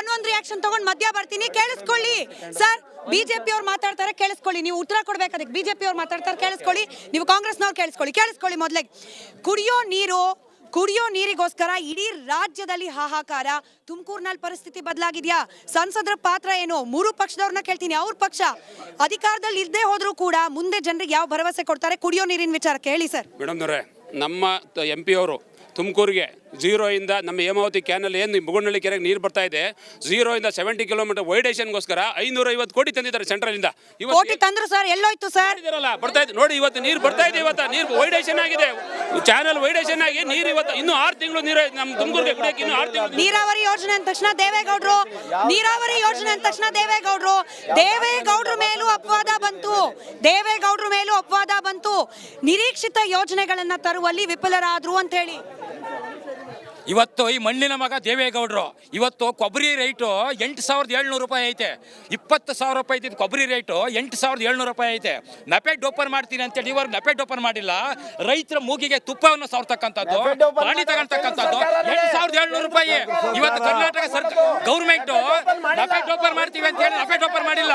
One ಒಂದ್ reaction ತಗೊಂಡ್ ಮಧ್ಯ ಬರ್ತೀನಿ. ಕೇಳಿಸ್ಕೊಳ್ಳಿ. ಸರ್ ಬಿಜೆಪಿ ಅವ್ರು ಮಾತಾಡ್ತಾರೆ, ಕೇಳಿಸ್ಕೊಳ್ಳಿ. ನೀವು ಉತ್ತರ ಕೊಡ್ಬೇಕು ಅದಕ್ಕೆ. ಬಿಜೆಪಿ ಅವ್ರು ಮಾತಾಡ್ತಾರೆ, ಕೇಳಿಸ್ಕೊಳ್ಳಿ. ನೀವು ಕಾಂಗ್ರೆಸ್ನವ್ರು ಕೇಳಿಸ್ಕೊಳ್ಳಿ. ಕೇಳಿಸ್ಕೊಳ್ಳಿ ಮೊದ್ಲೇ. ಕುಡಿಯೋ ನೀರು, ಕುಡಿಯೋ ನೀರಿಗೋಸ್ಕರ ಇಡೀ ರಾಜ್ಯದಲ್ಲಿ ಹಾಹಾಕಾರ. ತುಮಕೂರಿನಲ್ಲಿ ಪರಿಸ್ಥಿತಿ ಬದಲಾಗಿದೆಯಾ? ಸಂಸದರ ಪಾತ್ರ ಏನು? ಮೂರು ಪಕ್ಷದವ್ರನ್ನ ಕೇಳ್ತೀನಿ. ಅವ್ರ ಪಕ್ಷ. ಅಧಿಕಾರದಲ್ಲಿ ಇದ್ದೇ ಹೋದ್ರೂ ಕೂಡ ಮುಂದೆ ಜನರಿಗೆ ಯಾವ ಭರವಸೆ ಕೊಡ್ತಾರೆ? ಕುಡಿಯೋ ನೀರಿನ ವಿಚಾರ ಕೇಳಿ ಸರ್ ಮೇಡಮ್ನವರೇ, ನಮ್ಮ ಎಂ ಪಿ ಅವರು ತುಮಕೂರಿಗೆ ಝೀರೋಯಿಂದ ನಮ್ಮ ಹೇಮಾವತಿ ಕ್ಯಾನಲ್ ಏನು ಮುಗುಣಳ್ಳಿ ಕೆರೆಗೆ ನೀರು ಬರ್ತಾ ಇದೆ. ಝೀರೋಯಿಂದ ಸೆವೆಂಟಿ ಕಿಲೋಮೀಟರ್ ವೈಡೇಷನ್ಗೋಸ್ಕರ ಐನೂರ ಐವತ್ತು ಕೋಟಿ ತಂದಿದ್ದಾರೆ ಸೆಂಟ್ರಲಿಂದ ಕೋಟಿ ತಂದ್ರು ಸರ್ ಎಲ್ಲೋಯ್ತು ಸರ್. ಬರ್ತಾ ಇದೆ. ನೋಡಿ ಇವತ್ತು ನೀರು ಬರ್ತಾ ಇದೆ ಇವತ್ತು. ನೀರು ವೈಡೇಷನ್ ಆಗಿದೆ. ಚಾನಲ್ ವೈಡೇಷನ್ ಆಗಿ ನೀರು ಇವತ್ತು ಇನ್ನೂ ಆರು ತಿಂಗಳು ನೀರು ನಮ್ಮ ತುಮಕೂರಿಗೆ ಕುಡಿಯೋಕೆ ಇನ್ನೂ ಆರು ತಿಂಗಳು ನೀರಾವರಿ ಯೋಜನೆ ಅಂದ ತಕ್ಷಣ ದೇವೇಗೌಡರು. ನೀರಾವರಿ ಯೋಜನೆ ಅಂದ ತಕ್ಷಣ ದೇವೇಗೌಡರು. ದೇವೇಗೌಡರ ಮೇಲೂ ಅಪವಾದ ಬಂತು. ದೇವೇಗೌಡರ ಮೇಲೂ ಅಪವಾದ ಬಂತು. ನಿರೀಕ್ಷಿತ ಯೋಜನೆಗಳನ್ನ ತರುವಲ್ಲಿ ವಿಫಲರಾದ್ರು ಅಂತ ಹೇಳಿ ಇವತ್ತು ಈ ಮಣ್ಣಿನ ಮಗ ದೇವೇಗೌಡರು ಇವತ್ತು ಕೊಬ್ಬರಿ ರೇಟು ಎಂಟು ಸಾವಿರದ ಏಳ್ನೂರು ರೂಪಾಯಿ ಐತೆ. ಇಪ್ಪತ್ತು ಸಾವಿರ ರೂಪಾಯಿ ಇದ್ದಿದ್ದು ಕೊಬ್ಬರಿ ರೇಟು ಎಂಟು ಸಾವಿರದ ಏಳ್ನೂರು ರೂಪಾಯಿ ಐತೆ. ನಪೆಟ್ ಓಪನ್ ಮಾಡ್ತೀನಿ ಅಂತೇಳಿ ಇವರು ನಪೆಟ್ ಓಪನ್ ಮಾಡಿಲ್ಲ. ರೈತರ ಮೂಗಿಗೆ ತುಪ್ಪವನ್ನು ಸಾರ್ತಕ್ಕಂಥದ್ದು ಪ್ರಾಣಿ ತಗೊಳ್ತಕ್ಕಂಥದ್ದು ಎಂಟು ಸಾವಿರದ ಏಳ್ನೂರು ರೂಪಾಯಿ. ಇವತ್ತು ಕರ್ನಾಟಕ ಸರ್ಕಾರ ಗೌರ್ಮೆಂಟು ನಪೆಟ್ ಓಪನ್ ಮಾಡ್ತೀವಿ ಅಂತ ಹೇಳಿ ನಪೆಟ್ ಓಪನ್ ಮಾಡಿಲ್ಲ.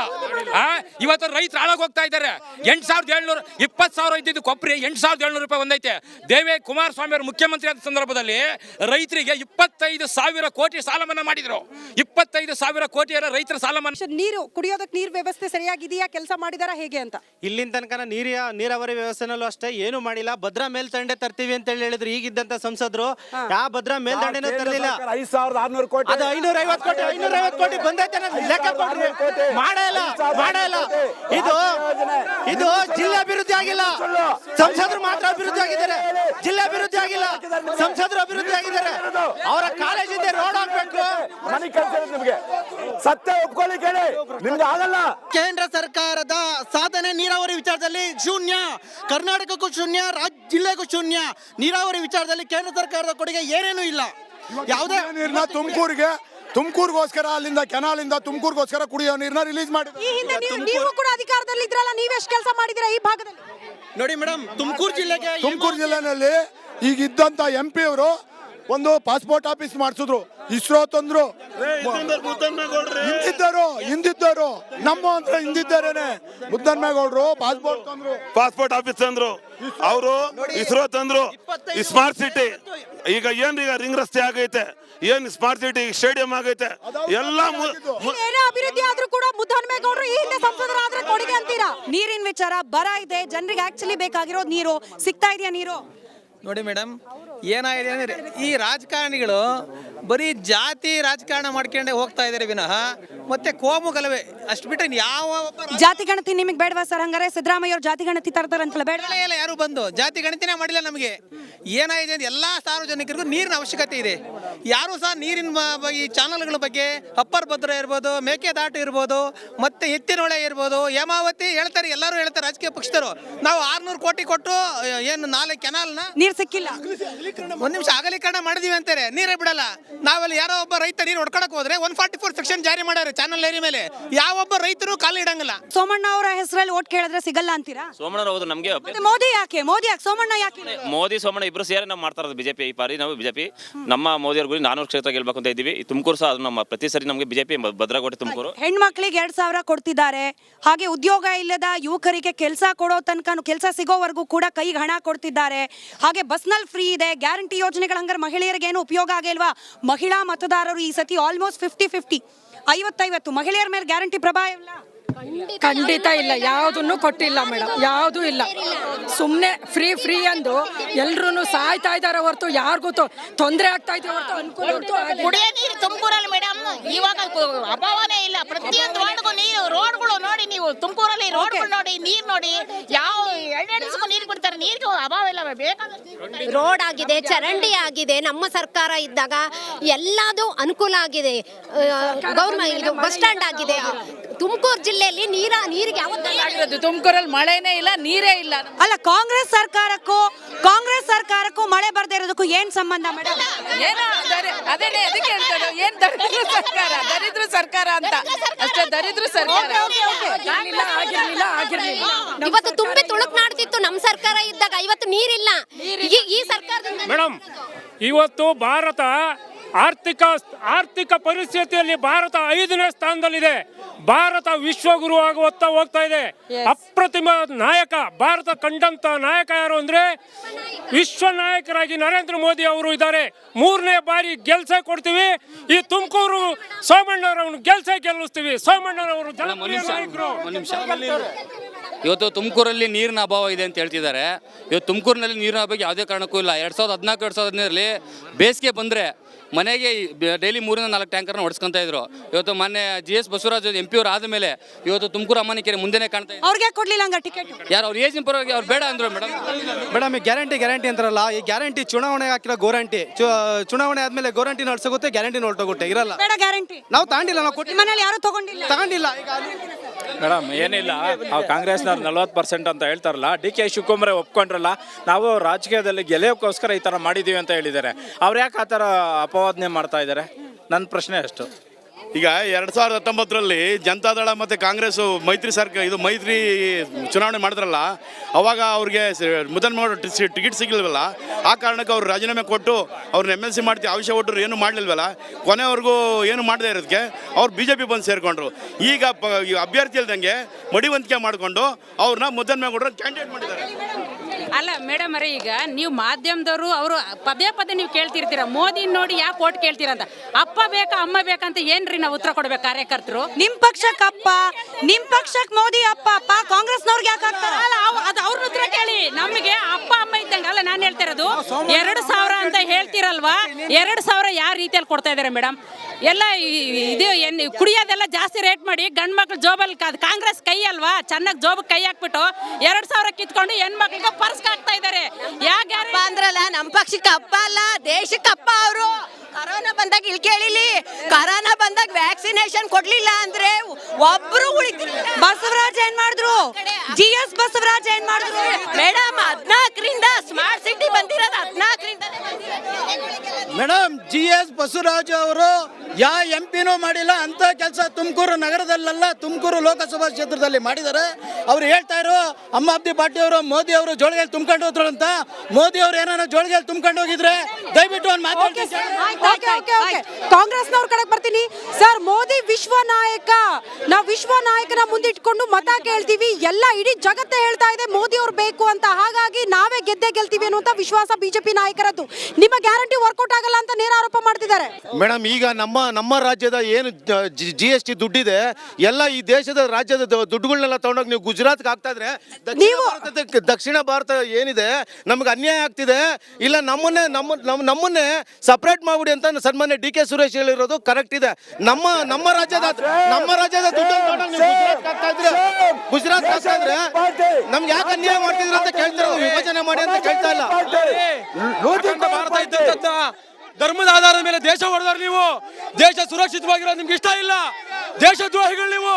ಇವತ್ತು ರೈತರು ಹಾಳಾಗಿ ಹೋಗ್ತಾ ಇದ್ದಾರೆ. ಎಂಟು ಸಾವಿರದ ಏಳ್ನೂರು ಇಪ್ಪತ್ತು ಸಾವಿರ ಇದ್ದಿದ್ದು ಕೊಬ್ಬರಿ ಎಂಟು ಸಾವಿರದ ಏಳ್ನೂರು ರೂಪಾಯಿ ಒಂದೈತೆ. ದೇವೇ ಕುಮಾರಸ್ವಾಮಿ ಅವರು ಮುಖ್ಯಮಂತ್ರಿ ಆದ ಸಂದರ್ಭದಲ್ಲಿ ರೈತರಿಗೆ ಇಪ್ಪತ್ತೈದು ಸಾವಿರ ಕೋಟಿ ಸಾಲ ಮನ್ನಾ ಮಾಡಿದ್ರು. ಇಪ್ಪತ್ತೈದು ಸಾವಿರ ಕೋಟಿ ರೈತರ ಸಾಲ ಮನ್ನಾ ನೀರು ಕುಡಿಯೋದಕ್ಕೆ ನೀರು ವ್ಯವಸ್ಥೆ ಸರಿಯಾಗಿದೆಯಾ? ಕೆಲಸ ಮಾಡಿದಾರ ಹೇಗೆ ಅಂತ? ಇಲ್ಲಿನ ತನಕ ನೀರಿಯ ನೀರಾವರಿ ವ್ಯವಸ್ಥೆನಲ್ಲೂ ಅಷ್ಟೇ ಏನು ಮಾಡಿಲ್ಲ. ಭದ್ರಾ ಮೇಲ್ದಂಡೆ ತರ್ತೀವಿ ಅಂತ ಹೇಳಿ ಹೇಳಿದ್ರು ಈಗಿದ್ದಂತ ಸಂಸದರು. ಯಾವ ಭದ್ರಾ ಮೇಲ್ದಂಡೆನೂ ತರಲಿಲ್ಲ. ಐದು ಸಾವಿರದ ಆರ್ನೂರು ಕೋಟಿ. ಅದು ಐನೂರ ಐವತ್ತು ಕೋಟಿ ಐನೂರ ಐವತ್ತು ಕೋಟಿ. ಬಂದೈತೆ ಲೆಕ್ಕ ಇದು ಇದು ಜಿಲ್ಲಾಭಿವೃದ್ಧಿ ಆಗಿಲ್ಲ. ಸಂಸದರು ಮಾತ್ರ ಅಭಿವೃದ್ಧಿ ಆಗಿದ್ದಾರೆ. ಜಿಲ್ಲಾ ಅಭಿವೃದ್ಧಿ ಸಂಸದರು ಅಭಿವೃದ್ಧಿ ಆಗಿದ್ದಾರೆ. ಅವರ ಕಾಲೇಜಿಂದ ರೋಡ್ ಹಾಕ್ಬೇಕು. ಮನೆ ಕೆಲಸ ನಿಮಗೆ. ಸತ್ಯ ಒಪ್ಕೊಳ್ಳಿ ಕೇಳಿ. ನಿಮ್ಗೆ ಆಗಲ್ಲ. ಕೇಂದ್ರ ಸರ್ಕಾರದ ಸಾಧನೆ ನೀರಾವರಿ ವಿಚಾರದಲ್ಲಿ ಶೂನ್ಯ ಕರ್ನಾಟಕಕ್ಕೂ ಶೂನ್ಯ ರಾಜ್ಯ ಜಿಲ್ಲೆಗೂ ಶೂನ್ಯ. ನೀರಾವರಿ ವಿಚಾರದಲ್ಲಿ ಕೇಂದ್ರ ಸರ್ಕಾರದ ಕೊಡುಗೆ ಏನೇನೂ ಇಲ್ಲ. ಯಾವುದೇ ನೀರ್ನ ತುಮಕೂರಿಗೆ ತುಮಕೂರಿಗೋಸ್ಕರ ಅಲ್ಲಿಂದ ಕೆನಾಲಿಂದ ತುಮಕೂರಿಗೋಸ್ಕರ ಕುಡಿಯೋ ನೀರನ್ನ ರಿಲೀಸ್ ಮಾಡಿದ್ರಲ್ಲ ಈ ಹಿಂದೆ ನೀವು ನೀವು ಕೂಡ ಅಧಿಕಾರದಲ್ಲಿ ಇದ್ರಲ್ಲ ನೀವೆಷ್ಟು ಕೆಲಸ ಮಾಡಿದಿರಾ ಈ ಭಾಗದಲ್ಲಿ? ನೋಡಿ ಮೇಡಮ್ ತುಮಕೂರು ಜಿಲ್ಲೆಗೆ ತುಮಕೂರು ಜಿಲ್ಲೆನಲ್ಲಿ ಈಗ ಇದ್ದಂತ ಎಂ ಪಿ ಅವರು ಒಂದು ಪಾಸ್ಪೋರ್ಟ್ ಆಫೀಸ್ ಮಾಡಿಸಿದ್ರು. ಇಸ್ರೋ ತಂದ್ರು. ಹಿಂದಿದ್ದರು ಹಿಂದಿದ್ದರು ನಮ್ಮ ಅಂತ ಹಿಂದಿದ್ದಾರೇನೆ. ಮುದ್ದನ್ಮೇಗೌಡರು ಪಾಸ್ಪೋರ್ಟ್ ತಂದ್ರು. ಪಾಸ್ಪೋರ್ಟ್ ಆಫೀಸ್ ತಂದ್ರು. ಅವರು ಇಸ್ರೋ ತಂದ್ರು. ಸ್ಮಾರ್ಟ್ ಸಿಟಿ ಈಗ ಏನ್ ಈಗ ರಿಂಗ್ ರಸ್ತೆ ಆಗೈತೆ. ಏನ್ ಸ್ಮಾರ್ಟ್ ಸಿಟಿ ಸ್ಟೇಡಿಯಂ ಆಗೈತೆ. ಎಲ್ಲ ಅಭಿವೃದ್ಧಿ ಆದ್ರೂ ಕೂಡ ಮುದ್ದಹನುಮೇಗೌಡರು ಈ ಹಿಂದೆ ಸಂಸದರಾದ್ರೆ ಕೊಡುಗೆ ಅಂತೀರಾ? ನೀರಿನ ವಿಚಾರ ಬರ ಇದೆ. ಜನರಿಗೆ ಆಕ್ಚುಲಿ ಬೇಕಾಗಿರೋದು ನೀರು. ಸಿಗ್ತಾ ಇದೆಯಾ ನೀರು? ನೋಡಿ ಮೇಡಮ್ ಏನಾಗಿದೆ ಅಂದ್ರೆ ಈ ರಾಜಕಾರಣಿಗಳು ಬರೀ ಜಾತಿ ರಾಜಕಾರಣ ಮಾಡ್ಕೊಂಡೆ ಹೋಗ್ತಾ ಇದ್ದಾರೆ ವಿನಃ. ಮತ್ತೆ ಕೋಮು ಗಲಭೆ. ಅಷ್ಟು ಬಿಟ್ಟರೆ ಯಾವ ಜಾತಿ ಗಣತಿ ನಿಮಗೆ ಬೇಡವಾ ಸರ್? ಹಂಗಾರೆ ಸಿದ್ದರಾಮಯ್ಯ ಅವ್ರು ಜಾತಿ ಗಣತಿ ತರ್ತಾರಂತಲ್ಲ ಬೇಡ ಇಲ್ಲ, ಯಾರು ಬಂದು? ಜಾತಿ ಗಣತಿನೇ ಮಾಡಿಲ್ಲ ನಮಗೆ. ಏನಾಗಿದೆ ಅಂದ್ರೆ ಎಲ್ಲ ಸಾರ್ವಜನಿಕರಿಗೂ ನೀರಿನ ಅವಶ್ಯಕತೆ ಇದೆ. ಯಾರು ಸಹ ನೀರಿನ ಈ ಚಾನಲ್ಗಳ ಬಗ್ಗೆ ಅಪ್ಪರ್ ಭದ್ರ ಇರ್ಬೋದು ಮೇಕೆದಾಟು ಇರ್ಬೋದು ಮತ್ತೆ ಎತ್ತಿನೊಳೆ ಇರ್ಬೋದು ಹೇಮಾವತಿ ಹೇಳ್ತಾರೆ ಎಲ್ಲರೂ ಹೇಳ್ತಾರೆ ರಾಜಕೀಯ ಪಕ್ಷದವರು. ನಾವು ಆರ್ನೂರು ಕೋಟಿ ಕೊಟ್ಟು ಏನು ನಾಲ್ಕು ಕೆನಾಲ್ನ ನೀರು ಸಿಕ್ಕಿಲ್ಲ. ಒಂದ್ ನಿಮಿಷ ಅಗಲೀಕರಣ ಮಾಡಿದೀವಿ ಅಂತಾರೆ. ನೀರೇ ಬಿಡಲ್ಲ. ನಾವಲ್ಲಿ ಯಾರೋ ಒಬ್ಬ ರೈತ ನೀರು ಹೊಡ್ಕೊಳಕ್ ಹೋದ್ರೆ ಒನ್ ಫಾರ್ಟಿ ಫೋರ್ ಸೆಕ್ಷನ್ ಜಾರಿ ಮಾಡ್ಯಾರ ಚಾನಲ್ ಏರಿ ಮೇಲೆ. ಯಾವೊಬ್ಬ ರೈತರು ಕಾಲು ಇಡಂಗಿಲ್ಲ. ಸೋಮಣ್ಣ ಅವರ ಹೆಸರಲ್ಲಿ ಓಟ್ ಕೇಳಿದ್ರೆ ಸಿಗಲ್ಲ ಅಂತೀರಾ? ಸೋಮಣ್ಣ ಹೌದು ನಮಗೆ ಮತ್ತೆ ಮೋದಿ ಯಾಕೆ? ಮೋದಿ ಯಾಕೆ? ಸೋಮಣ್ಣ ಯಾಕೆ ಮೋದಿ ಸೋಮಣ್ಣ ಇಬ್ರು ಸೇರಿ ನಾವು ಮಾಡ್ತಾ ಇರೋದು ಬಿಜೆಪಿ ಈ ಬಾರಿ ನಾವು ಬಿಜೆಪಿ. ನಮ್ಮ ಮೋದಿ ಅವ್ರ ಗುರಿ ನಾನೂರು ಕ್ಷೇತ್ರ ಗೆಲ್ಬೇಕು ಅಂತ ಇದ್ದೀವಿ. ಈ ತುಮಕೂರು ಸಹ ಅದು ನಮ್ಮ ಪ್ರತಿ ಸರಿ ನಮಗೆ ಬಿಜೆಪಿ ಭದ್ರಕೋಟೆ ತುಮಕೂರು. ಹೆಣ್ಮಕ್ಳಿಗೆ ಎರಡ್ ಸಾವಿರ ಕೊಡ್ತಿದ್ದಾರೆ. ಹಾಗೆ ಉದ್ಯೋಗ ಇಲ್ಲದ ಯುವಕರಿಗೆ ಕೆಲಸ ಕೊಡೋ ತನಕ ಕೆಲಸ ಸಿಗೋವರೆಗೂ ಕೂಡ ಕೈಗೆ ಹಣ ಕೊಡ್ತಿದ್ದಾರೆ. ಹಾಗೆ ಬಸ್ನಲ್ಲಿ ಫ್ರೀ ಇದೆ. ಗ್ಯಾರಂಟಿ ಯೋಜನೆಗಳ ಹಂಗಾರೆ ಮಹಿಳೆಯರಿಗೆ ಏನು ಉಪಯೋಗ ಆಗಿಲ್ವಾ ಮಹಿಳಾ ಮತದಾರರು ಈ ಸತಿ ಆಲ್ಮೋಸ್ಟ್ ಫಿಫ್ಟಿ ಫಿಫ್ಟಿ ಐವತ್ತೈವತ್ತು ಮಹಿಳೆಯರ ಮೇಲೆ ಗ್ಯಾರಂಟಿ ಪ್ರಭಾವ ಇಲ್ಲ. ಖಂಡಿತ ಇಲ್ಲ. ಯಾವುದನ್ನು ಕೊಟ್ಟಿಲ್ಲ ಮೇಡಮ್ ಯಾವುದೂ ಇಲ್ಲ. ಸುಮ್ಮನೆ ಫ್ರೀ ಫ್ರೀ ಅಂದು ಎಲ್ರೂ ಸಾಯ್ತಾ ಇದ್ದಾರೆ ಹೊರತು ಯಾರಿಗೂ ತೊಂದರೆ ಆಗ್ತಾ ಇದೆ ಹೊರತು ಅನುಕೂಲ ಹೊರ್ತು ಕುಡಿಯೋ ನೀರು ತುಮಕೂರಲ್ಲಿ ಮೇಡಮ್ ಇವಾಗ ಅಭಾವನೇ ಇಲ್ಲ. ಪ್ರತಿಯೊಂದು ವಾರ್ಡ್ಗೂ ನೀರು ರೋಡ್ಗಳು ನೋಡಿ ನೀವು. ತುಮಕೂರಲ್ಲಿ ರೋಡ್ಗಳು ನೋಡಿ ನೀರು ನೋಡಿ. ಯಾವ ಎರಡೆರಡು ನೀರು ಬಿಡ್ತಾರೆ. ನೀರಿಗೆ ಅಭಾವ ಇಲ್ಲ. ಬೇಕಾದಷ್ಟು ರೋಡ್ ಆಗಿದೆ ಚರಂಡಿ ಆಗಿದೆ. ನಮ್ಮ ಸರ್ಕಾರ ಇದ್ದಾಗ ಎಲ್ಲದೂ ಅನುಕೂಲ ಆಗಿದೆ. ಗೌರ್ಮೆಂಟ್ ಇದು ಬಸ್ ಸ್ಟ್ಯಾಂಡ್ ಆಗಿದೆ. ತುಮಕೂರು ಜಿಲ್ಲೆಯಲ್ಲಿ ನೀರ ನೀರಿಗೆ ಯಾವತ್ತೂ ತುಮಕೂರಲ್ಲಿ ಮಳೆನೇ ಇಲ್ಲ ನೀರೇ ಇಲ್ಲ. ಅಲ್ಲ ಕಾಂಗ್ರೆಸ್ ಸರ್ಕಾರಕ್ಕೂ ಕಾಂಗ್ರೆಸ್ ಸರ್ಕಾರಕ್ಕೂ ಮಳೆ ಬರ್ದೇ ಇರೋದಕ್ಕೂ ಏನ್ ಸಂಬಂಧ ಮೇಡಮ್ ಏನೋ ಅದೇನೆ ಅದಕ್ಕೆ ಹೇಳ್ತಾರೆ ಏನ್ ದರಿದ್ರ ಸರ್ಕಾರ? ದರಿದ್ರ ಸರ್ಕಾರ ಅಂತ. ಅಷ್ಟೇ ದರಿದ್ರ ಸರ್ಕಾರ. ಆಗಿರ್ಲಿಲ್ಲ ಆಗಿರ್ಲಿಲ್ಲ ಆಗಿರ್ಲಿಲ್ಲ. ಇವತ್ತು ತುಂಬಿ ತುಳುಕ್ನಾಡ್ತಿತ್ತು ನಮ್ಮ ಸರ್ಕಾರ ಇದ್ದಾಗ ಇವತ್ತು ನೀರಿಲ್ಲ. ಈ ಈ ಸರ್ಕಾರದಿಂದ ಮೇಡಮ್ ಇವತ್ತು ಭಾರತ ಆರ್ಥಿಕ ಆರ್ಥಿಕ ಪರಿಸ್ಥಿತಿಯಲ್ಲಿ ಭಾರತ ಐದನೇ ಸ್ಥಾನದಲ್ಲಿದೆ. ಭಾರತ ವಿಶ್ವಗುರು ಆಗುವತ್ತ ಹೋಗ್ತಾ ಇದೆ. ಅಪ್ರತಿಮ ನಾಯಕ ಭಾರತ ಕಂಡಂತ ನಾಯಕ ಯಾರು ಅಂದ್ರೆ ವಿಶ್ವ ನಾಯಕರಾಗಿ ನರೇಂದ್ರ ಮೋದಿ ಅವರು ಇದ್ದಾರೆ. ಮೂರನೇ ಬಾರಿ ಗೆಲ್ಸ ಕೊಡ್ತೀವಿ. ಈ ತುಮಕೂರು ಸೋಮಣ್ಣರವನು ಗೆಲ್ಸ ಗೆಲ್ಲಿಸ್ತೀವಿ. ಸೋಮಣ್ಣರವರು ನಾಯಕರು. ಇವತ್ತು ತುಮಕೂರಲ್ಲಿ ನೀರಿನ ಅಭಾವ ಇದೆ ಅಂತ ಹೇಳ್ತಿದ್ದಾರೆ. ಇವತ್ತು ತುಮಕೂರಿನಲ್ಲಿ ನೀರಿನ ಅಭಾವ ಯಾವುದೇ ಕಾರಣಕ್ಕೂ ಇಲ್ಲ. ಎರಡು ಸಾವಿರದ ಹದಿನಾಲ್ಕು ಎರಡು ಸಾವಿರದ ಹದಿನೈದರಲ್ಲಿ ಬೇಸಿಗೆ ಬಂದರೆ ಮನೆಗೆ ಡೈಲಿ ಮೂರಿಂದ ನಾಲ್ಕು ಟ್ಯಾಂಕರ್ನ ಹೊಡ್ಸ್ಕೊಂತ ಇದ್ರು. ಇವತ್ತು ಮೊನ್ನೆ G S Basavaraj M P ಅವ್ರು ಆದಮೇಲೆ ಇವತ್ತು ತುಮಕೂರು ಅಮ್ಮನ ಕೆರೆ ಮುಂದೆನೇ ಕಾಣ್ತಾ ಇದೆ ಅವ್ರಿಗೆ ಕೊಡ್ಲಿಲ್ಲ ಹಂಗ ಟಿಕೆಟ್ ಯಾರು ಅವ್ರ ಏಜಿನ ಪರವಾಗಿ ಅವ್ರು ಬೇಡ ಅಂದ್ರು ಮೇಡಮ್. ಮೇಡಮ್ ಈ ಗ್ಯಾರಂಟಿ ಗ್ಯಾರಂಟಿ ಅಂತಾರಲ್ಲ ಈ ಗ್ಯಾರಂಟಿ ಚುನಾವಣೆ ಹಾಕಿರೋ ಗೋರಂಟಿ ಚುನಾವಣೆ ಆದ್ಮೇಲೆ ಗೋರಂಟಿ ನಡ್ಸೋಗುತ್ತೆ ಗ್ಯಾರಂಟಿ ಹೊರಟೋಗುತ್ತೆ ಇರಲ್ಲ. ಬೇಡ ಗ್ಯಾರಂಟಿ ನಾವು ತಾಂಡಿಲ್ಲ ನಾವು ಕೊಟ್ಟು ಮನೇಲಿ ಯಾರು ತಗೊಂಡಿಲ್ಲ. ತಗೊಂಡಿಲ್ಲ. ಈಗ ಮೇಡಮ್, ಏನಿಲ್ಲ. ಆ ಕಾಂಗ್ರೆಸ್ನವ್ರು ನಲ್ವತ್ತು ಪರ್ಸೆಂಟ್ ಅಂತ ಹೇಳ್ತಾರಲ್ಲ, ಡಿ ಕೆ ಶಿವಕುಮಾರ್ ಒಪ್ಕೊಂಡ್ರಲ್ಲ, ನಾವು ರಾಜಕೀಯದಲ್ಲಿ ಗೆಳೆಯೋಕ್ಕೋಸ್ಕರ ಈ ಥರ ಮಾಡಿದ್ದೀವಿ ಅಂತ ಹೇಳಿದ್ದಾರೆ. ಅವ್ರು ಯಾಕೆ ಆ ಥರ ಅಪವಾದನೆ ಮಾಡ್ತಾ ಇದ್ದಾರೆ? ನನ್ನ ಪ್ರಶ್ನೆ ಅಷ್ಟು. ಈಗ ಎರಡ್ ಸಾವಿರದ ಹತ್ತೊಂಬತ್ತರಲ್ಲಿ ಜನತಾದಳ ಮತ್ತು ಕಾಂಗ್ರೆಸ್ ಮೈತ್ರಿ ಸರ್ಕಾರ ಇದು ಮೈತ್ರಿ ಚುನಾವಣೆ ಮಾಡಿದ್ರಲ್ಲ, ಅವಾಗ ಅವ್ರಿಗೆ ಮುದನ್ ಟಿಕೆಟ್ ಸಿಗಲಿಲ್ವಲ್ಲ? ಆ ಕಾರಣಕ್ಕೆ ಅವ್ರು ರಾಜೀನಾಮೆ ಕೊಟ್ಟು ಅವ್ರನ್ನ ಎಂ ಎಲ್ ಸಿ ಮಾಡ್ತೀವಿ ಆವಿಷ್ಯ ಒಟ್ಟರು ಏನು ಮಾಡಲಿಲ್ವಲ್ಲ? ಕೊನೆವರೆಗೂ ಏನು ಮಾಡದೇ ಇರೋದಕ್ಕೆ ಅವ್ರು ಬಿ ಜೆ ಪಿ ಬಂದು ಸೇರಿಕೊಂಡ್ರು. ಈಗ ಅಭ್ಯರ್ಥಿ ಇಲ್ದಂಗೆ ಮಡಿವಂತಿಕೆ ಮಾಡಿಕೊಂಡು ಅವ್ರನ್ನ ಮುದ್ದನ್ಮೇಗೌಡರು ಕ್ಯಾಂಡಿಡೇಟ್ ಮಾಡಿದ್ದಾರೆ. ಅಲ್ಲ ಮೇಡಮ್ ಅರೇ ಈಗ ನೀವು ಮಾಧ್ಯಮದವರು ಅವರು ಪದೇ ಪದೇ ನೀವು ಕೇಳ್ತಿರ್ತೀರ. ಮೋದಿ ನೋಡಿ ಯಾಕೆ ಓಟ್ ಕೇಳ್ತೀರಂತ? ಅಪ್ಪ ಬೇಕಾ ಅಮ್ಮ ಬೇಕಂತ ಏನ್ರಿ ನಾವು ಉತ್ತರ ಕೊಡ್ಬೇಕು ಕಾರ್ಯಕರ್ತರು? ನಿಮ್ ಪಕ್ಷಕ್ಕೆ ಅಪ್ಪ ನಿಮ್ ಪಕ್ಷಕ್ಕೆ ಮೋದಿ ಅಪ್ಪ ಅಪ್ಪ ಕಾಂಗ್ರೆಸ್ನವ್ರಿಗೆ ಯಾಕೆ ಹಾಕ್ತಾರೆ? ಅಲ್ಲ ಅವ್ರ ಉತ್ತರ ಕೇಳಿ. ನಮಗೆ ಅಪ್ಪ ಅಮ್ಮ ಇದ್ದಂಗೆ. ಅಲ್ಲ ನಾನು ಹೇಳ್ತಿರೋದು ಎರಡು ಸಾವಿರ ಅಂತ ಹೇಳ್ತೀರಲ್ವಾ? ಎರಡು ಸಾವಿರ ಯಾವ ರೀತಿಯಲ್ಲಿ ಕೊಡ್ತಾ ಇದ್ದಾರೆ ಮೇಡಮ್? ಎಲ್ಲ ಇದು ಏನ್ ಕುಡಿಯೋದೆಲ್ಲ ಜಾಸ್ತಿ ರೇಟ್ ಮಾಡಿ ಗಂಡು ಮಕ್ಳು ಜೋಬಲ್ಲಿ ಅದು ಕಾಂಗ್ರೆಸ್ ಕೈ ಅಲ್ವಾ? ಚೆನ್ನಾಗಿ ಜೋಬ್ ಕೈ ಹಾಕ್ಬಿಟ್ಟು ಎರಡು ಸಾವಿರ ಕಿತ್ಕೊಂಡು ಹೆಣ್ಮಕ್ಳಿಗೆ ಪರ್ಸ್ ಹಾಕ್ತಾ ಇದ್ದಾರೆ ಯಾಕೆ ಹಬ್ಬ ಅಂದ್ರಲ್ಲ ನಮ್ಮ ಪಕ್ಷಕ್ಕೆ ಅಪ್ಪ ಅಲ್ಲ ದೇಶಕ್ಕೆ ಅಪ್ಪ ಅವರು. ಕರೋನಾ ಬಂದಾಗ ಇಲ್ಲಿ ಕೇಳಿಲಿ ಕರೋನಾ ಬಂದಾಗ ವ್ಯಾಕ್ಸಿನೇಷನ್ ಕೊಡ್ಲಿಲ್ಲ ಅಂದ್ರೆ ಒಬ್ರು ಬಸವರಾಜ್ ಏನ್ ಮಾಡಿದ್ರು? ಜಿ ಎಸ್ ಬಸವರಾಜ್ ಏನ್ ಮಾಡಿದ್ರು? ಮೇಡಮ್ ಹದ್ನಾಕರಿಂದ ಸ್ಮಾರ್ಟ್ ಸಿಟಿ ಬಂದಿರೋದು ಹದ್ನಾಲ್ಕರಿಂದ ಮೇಡಮ್ ಜಿ ಎಸ್ ಬಸವರಾಜ್ ಅವರು ಯಾವ ಎಂ ಪಿನೂ ಮಾಡಿಲ್ಲ, ಅಂತ ಕೆಲಸ ತುಮಕೂರು ನಗರದಲ್ಲೆಲ್ಲ, ತುಮಕೂರು ಲೋಕಸಭಾ ಕ್ಷೇತ್ರದಲ್ಲಿ ಮಾಡಿದ್ದಾರೆ. ಅವ್ರು ಹೇಳ್ತಾ ಇರೋ ಅಮ್ಮ ಅಬ್ದಿ ಪಾಟಿ ಅವರು, ಮೋದಿ ಅವರು ಜೋಳಿಗೆಯಲ್ಲಿ ತುಂಬ್ಕೊಂಡು ಹೋದ್ರು ಅಂತ. ಮೋದಿ ಅವರು ಏನಾರ ಜೋಳಿಗೆಯಲ್ಲಿ ತುಂಬ್ಕೊಂಡು ಹೋಗಿದ್ರೆ, ದಯವಿಟ್ಟು ಒಂದು ಮಾತಾಡ್ತೀನಿ. ಕಾಂಗ್ರೆಸ್ನವ್ರ ಕಡೆ ಬರ್ತೀನಿ. ಸರ್, ಮೋದಿ ವಿಶ್ವ ನಾಯಕ ನಾವು ವಿಶ್ವ ನಾಯಕನ ಮುಂದಿಟ್ಕೊಂಡು ಮತ ಕೇಳ್ತೀವಿ. ಎಲ್ಲ ಇಡೀ ಜಗತ್ತೇ ಹೇಳ್ತಾ ಇದೆ ಮೋದಿ ಅವ್ರು ಬೇಕು ಅಂತ. ಹಾಗಾಗಿ ನಾವೇ ಗೆದ್ದೆ ಗೆಲ್ತೀವಿ ಅನ್ನುವಂತ ವಿಶ್ವಾಸ ಬಿಜೆಪಿ ನಾಯಕರದ್ದು. ನಿಮ್ಮ ಗ್ಯಾರಂಟಿ ವರ್ಕೌಟ್ ಆಗಲ್ಲ ಅಂತ ನೇರ ಆರೋಪ ಮಾಡ್ತಿದ್ದಾರೆ. ಮೇಡಮ್ ಈಗ ನಮ್ಮ ನಮ್ಮ ರಾಜ್ಯದ ಏನು ಜಿ ಎಸ್ ಟಿ ದುಡ್ಡಿದೆ ಎಲ್ಲ ಈ ದೇಶದ ರಾಜ್ಯದ ದುಡ್ಡುಗಳನ್ನೆಲ್ಲ ತಗೊಂಡೋಗಿ ನೀವು ಗುಜರಾತ್ಗೆ ಹಾಕ್ತಾ ಇದ್ರೆ ದಕ್ಷಿಣ ಭಾರತದ- ದಕ್ಷಿಣ ಭಾರತ ಏನಿದೆ ನಮ್ಗೆ ಅನ್ಯಾಯ ಆಗ್ತಿದೆ. ಇಲ್ಲ ನಮ್ಮನ್ನೇ ನಮ್ಮ ನಮ್ಮ- ನಮ್ಮನ್ನೇ ಸಪ್ರೇಟ್ ಮಾಡ್ಬಿಡಿ ಅಂತ ಸನ್ಮಾನ್ಯ ಡಿ ಕೆ ಸುರೇಶ್ ಹೇಳಿರೋದು ಕರೆಕ್ಟ್ ಇದೆ. ನಮ್ಮ ನಮ್ಮ ರಾಜ್ಯದ ನಮ್ಮ ರಾಜ್ಯದ ಗುಜರಾತ್ ಹಾಕ್ತಾ ಇದ್ರೆ ನಮ್ಗೆ ಯಾಕೆ ಅನ್ಯಾಯ ಮಾಡ್ತಿದ್ರು ಅಂತ ಕೇಳ್ತಾರೆ ವಿಭಜನೆ ಮಾಡಿ ಅಂತ ಕೇಳ್ತಾ ಇಲ್ಲ. ಭಾರತ ಇದ್ದಂತ ಧರ್ಮದ ಆಧಾರದ ಮೇಲೆ ದೇಶ ಹೊಡೆದ್ರೆ ನೀವು. ದೇಶ ಸುರಕ್ಷಿತವಾಗಿರೋದು ನಿಮ್ಗೆ ಇಷ್ಟ ಇಲ್ಲ. ದೇಶದ್ರೋಹಿಗಳು ನೀವು.